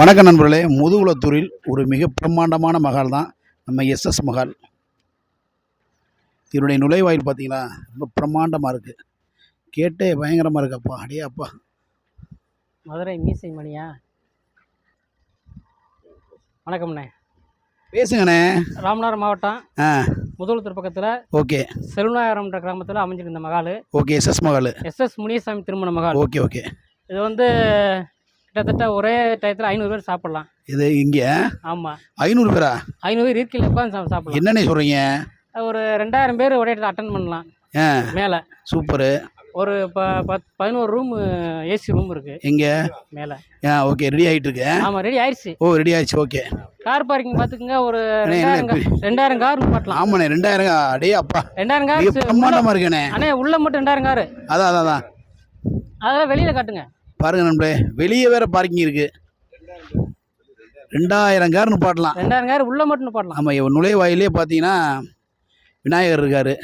வணக்கம் நண்பர்களே. முதுகுளத்தூரில் ஒரு மிக பிரம்மாண்டமான மகால் தான் நம்ம எஸ்எஸ் மகால். இதனுடைய நுழைவாயில் பார்த்தீங்களா ரொம்ப பிரம்மாண்டமாக இருக்குது கேட்டே பயங்கரமாக இருக்கு அப்பா அடே அப்பா. மதுரை மீசை மணியா வணக்கம்ண்ணே. பேசுங்கண்ணே. ராமநாதபுரம் மாவட்டம் ஆ. முதலுத்தூர் பக்கத்தில் ஓகே. செல்வநாயகரம்ன்ற கிராமத்தில் அமைஞ்சிருந்த மகால். ஓகே எஸ்எஸ் மகால். எஸ்எஸ் முனியசாமி திருமண மகால். Okay okay. இது வந்து கிட்டத்தட்ட ஒரே டயத்தில் ஐநூறு பேர் சாப்பிட்லாம். இது இங்கே? ஆமாம் ஐநூறு பேரா? ஐநூறு பேர் இருக்கையில் உட்காந்து சாப்பிடலாம். என்னண்ணே சொல்கிறீங்க ஒரு ரெண்டாயிரம் பேர் ஒரே இடத்துல அட்டன் பண்ணலாம். ஆ. மேலே. சூப்பரு. ஒரு ப பத் பதினோரு ரூம் ஏசி ரூம் இருக்குது எங்கே? மேலே. ஆ ஓகே ரெடி ஆகிட்டு இருக்கு ஆமாம் ரெடி ஆயிடுச்சு. ஓ ரெடி ஆயிடுச்சு ஓகே கார் பார்க்கிங் பார்த்துக்குங்க ஒரு ரெண்டாயிரம் கார் நிப்பாட்டலாம் ஆமாண்ணே ரெண்டாயிரம் அடே அப்பா. ரெண்டாயிரம் கார் பிரம்மாண்டமாக இருக்கேண்ணே. அண்ணே உள்ள மட்டும் ரெண்டாயிரம் காரு அதான் அதான் அதான். அதெல்லாம் வெளியில் காட்டுங்க. பாருங்க நண்பர்களே வெளியே வேற பார்க்கிங் இருக்கு. ரெண்டாயிரம் கார் நிப்பாட்டலாம். ரெண்டாயிரம் கார் உள்ள மட்டும் நிப்பாட்டலாம். ஆமாம் நுழைவாயிலே பார்த்தீங்கன்னா விநாயகர் இருக்காரு.